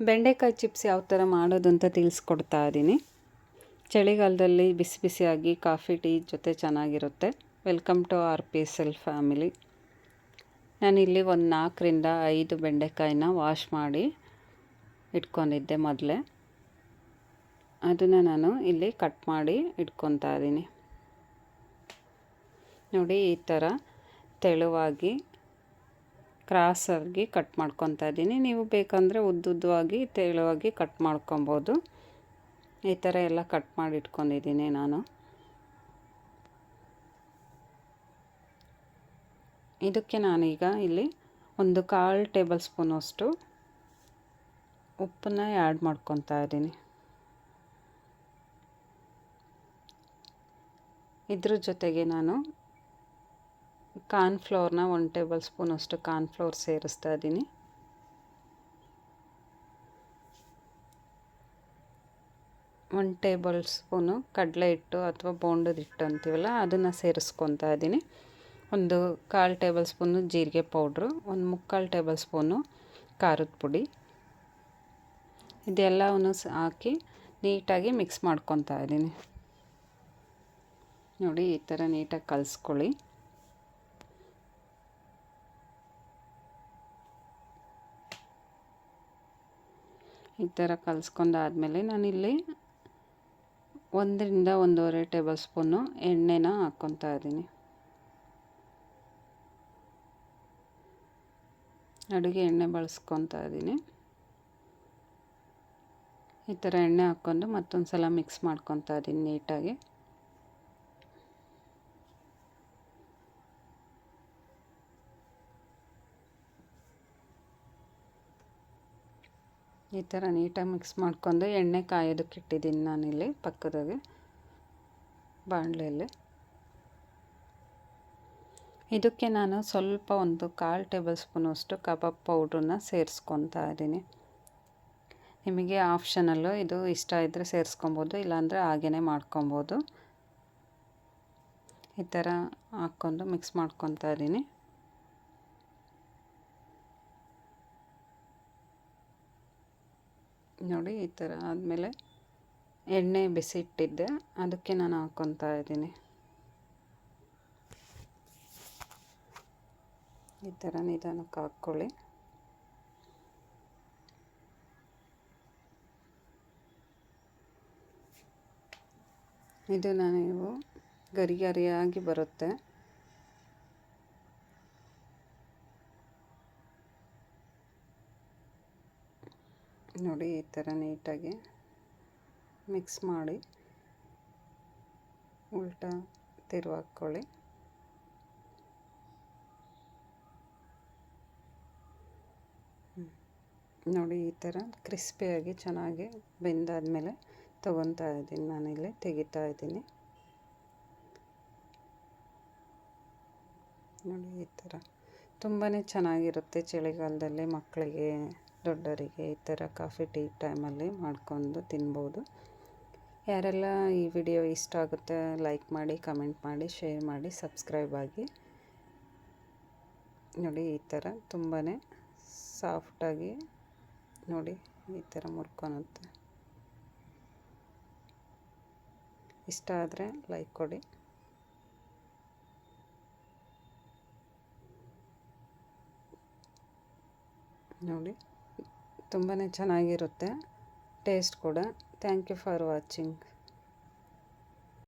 ಬೆಂಡೆಕಾಯಿ ಚಿಪ್ಸ್ ಯಾವ ಥರ ಮಾಡೋದು ಅಂತ ತಿಳಿಸ್ಕೊಡ್ತಾ ಇದ್ದೀನಿ. ಚಳಿಗಾಲದಲ್ಲಿ ಬಿಸಿ ಬಿಸಿಯಾಗಿ ಕಾಫಿ, ಟೀ ಜೊತೆ ಚೆನ್ನಾಗಿರುತ್ತೆ. Welcome to R P S L family. ನಾನಿಲ್ಲಿ ಒಂದು ನಾಲ್ಕರಿಂದ ಐದು ಬೆಂಡೆಕಾಯಿನ ವಾಶ್ ಮಾಡಿ ಇಟ್ಕೊಂಡಿದ್ದೆ ಮೊದಲೇ. ಅದನ್ನು ನಾನು ಇಲ್ಲಿ ಕಟ್ ಮಾಡಿ ಇಟ್ಕೊತಾ ಇದ್ದೀನಿ. ನೋಡಿ ಈ ಥರ ತೆಳುವಾಗಿ ಕ್ರಾಸಾಗಿ ಕಟ್ ಮಾಡ್ಕೊತಾ ಇದ್ದೀನಿ. ನೀವು ಬೇಕಂದರೆ ಉದ್ದುದ್ದವಾಗಿ, ತೆಳುವಾಗಿ ಕಟ್ ಮಾಡ್ಕೊಬೋದು. ಈ ಥರ ಎಲ್ಲ ಕಟ್ ಮಾಡಿ ಇಟ್ಕೊಂಡಿದ್ದೀನಿ ನಾನು. ಇದಕ್ಕೆ ನಾನೀಗ ಇಲ್ಲಿ ಒಂದು ಕಾಲು ಟೇಬಲ್ ಸ್ಪೂನಷ್ಟು ಉಪ್ಪನ್ನ ಆ್ಯಡ್ ಮಾಡ್ಕೊತಾ ಇದ್ದೀನಿ. ಇದ್ರ ಜೊತೆಗೆ ನಾನು ಕಾರ್ನ್ಫ್ಲೋರ್ನ ಒನ್ ಟೇಬಲ್ ಸ್ಪೂನ್ ಅಷ್ಟು ಕಾರ್ನ್ಫ್ಲೋರ್ ಸೇರಿಸ್ತಾ ಇದ್ದೀನಿ. ಒನ್ ಟೇಬಲ್ ಸ್ಪೂನು ಕಡಲೆ ಹಿಟ್ಟು ಅಥವಾ ಬೋಂಡದ ಹಿಟ್ಟು ಅಂತೀವಲ್ಲ, ಅದನ್ನು ಸೇರಿಸ್ಕೊತಾ ಇದ್ದೀನಿ. ಒಂದು ಕಾಲು ಟೇಬಲ್ ಸ್ಪೂನು ಜೀರಿಗೆ ಪೌಡ್ರು, ಒಂದು ಮುಕ್ಕಾಲು ಟೇಬಲ್ ಸ್ಪೂನು ಖಾರದ ಪುಡಿ. ಇದೆಲ್ಲವನ್ನು ಹಾಕಿ ನೀಟಾಗಿ ಮಿಕ್ಸ್ ಮಾಡ್ಕೊತಾ ಇದ್ದೀನಿ. ನೋಡಿ, ಈ ಥರ ನೀಟಾಗಿ ಕಲಿಸ್ಕೊಳ್ಳಿ. ಈ ಥರ ಕಲಿಸ್ಕೊಂಡಾದ್ಮೇಲೆ ನಾನಿಲ್ಲಿ ಒಂದರಿಂದ ಒಂದೂವರೆ ಟೇಬಲ್ ಸ್ಪೂನು ಎಣ್ಣೆನ ಹಾಕ್ಕೊತಾ ಇದ್ದೀನಿ. ಅಡುಗೆ ಎಣ್ಣೆ ಬಳಸ್ಕೊತಾ ಇದ್ದೀನಿ. ಈ ಥರ ಎಣ್ಣೆ ಹಾಕ್ಕೊಂಡು ಮತ್ತೊಂದು ಸಲ ಮಿಕ್ಸ್ ಮಾಡ್ಕೊತಾ ಇದ್ದೀನಿ ನೀಟಾಗಿ. ಈ ಥರ ನೀಟಾಗಿ ಮಿಕ್ಸ್ ಮಾಡ್ಕೊಂಡು ಎಣ್ಣೆ ಕಾಯೋದಕ್ಕೆ ಇಟ್ಟಿದ್ದೀನಿ ನಾನಿಲ್ಲಿ ಪಕ್ಕದಾಗೆ, ಬಾಣಲೆಯಲ್ಲಿ. ಇದಕ್ಕೆ ನಾನು ಸ್ವಲ್ಪ ಒಂದು ಕಾಲು ಟೇಬಲ್ ಸ್ಪೂನ್ ಅಷ್ಟು ಕಬಾಬ್ ಪೌಡ್ರನ್ನ ಸೇರಿಸ್ಕೊತಾ ಇದ್ದೀನಿ. ನಿಮಗೆ ಆಪ್ಷನಲ್ಲು ಇದು ಇಷ್ಟ ಇದ್ದರೆ ಸೇರಿಸ್ಕೊಬೋದು, ಇಲ್ಲಾಂದರೆ ಹಾಗೇ ಮಾಡ್ಕೊಬೋದು. ಈ ಥರ ಹಾಕ್ಕೊಂಡು ಮಿಕ್ಸ್ ಮಾಡ್ಕೊತಾ ಇದ್ದೀನಿ. ನೋಡಿ ಈ ಥರ ಆದಮೇಲೆ ಎಣ್ಣೆ ಬಿಸಿ ಇಟ್ಟಿದ್ದೆ ಅದಕ್ಕೆ ನಾನು ಹಾಕ್ಕೊತಾ ಇದ್ದೀನಿ. ಈ ಥರ ನಿಧಾನಕ್ಕೆ ಹಾಕ್ಕೊಳ್ಳಿ. ಇದು ನಾನು ಗರಿ ಗರಿಯಾಗಿ ಬರುತ್ತೆ. ನೋಡಿ ಈ ಥರ ನೀಟಾಗಿ ಮಿಕ್ಸ್ ಮಾಡಿ ಉಲ್ಟಾ ತಿರುವಾಕ್ಕೊಳ್ಳಿ ನೋಡಿ ಈ ಥರ ಕ್ರಿಸ್ಪಿಯಾಗಿ ಚೆನ್ನಾಗಿ ಬೆಂದಾದಮೇಲೆ ತೊಗೊತಾ ಇದ್ದೀನಿ ನಾನಿಲ್ಲಿ, ತೆಗಿತಾ ಇದ್ದೀನಿ. ನೋಡಿ ಈ ಥರ ತುಂಬಾ ಚೆನ್ನಾಗಿರುತ್ತೆ ಚಳಿಗಾಲದಲ್ಲಿ ಮಕ್ಕಳಿಗೆ. ದೊಡ್ಡವರಿಗೆ ಈ ಥರ ಕಾಫಿ ಟೀ ಟೈಮಲ್ಲಿ ಮಾಡ್ಕೊಂಡು ತಿನ್ಬೋದು. ಯಾರೆಲ್ಲ ಈ ವಿಡಿಯೋ ಇಷ್ಟ ಆಗುತ್ತೆ, ಲೈಕ್ ಮಾಡಿ, ಕಮೆಂಟ್ ಮಾಡಿ, ಶೇರ್ ಮಾಡಿ, ಸಬ್ಸ್ಕ್ರೈಬ್ ಆಗಿ. ನೋಡಿ, ಈ ಥರ ತುಂಬಾ ಸಾಫ್ಟಾಗಿ ನೋಡಿ, ಈ ಥರ ಮುರ್ಕೊಳುತ್ತೆ. ಇಷ್ಟ ಆದರೆ ಲೈಕ್ ಕೊಡಿ. ನೋಡಿ. ತುಂಬಾ ಚೆನ್ನಾಗಿರುತ್ತೆ. ಟೇಸ್ಟ್ ಕೂಡ. Thank you for watching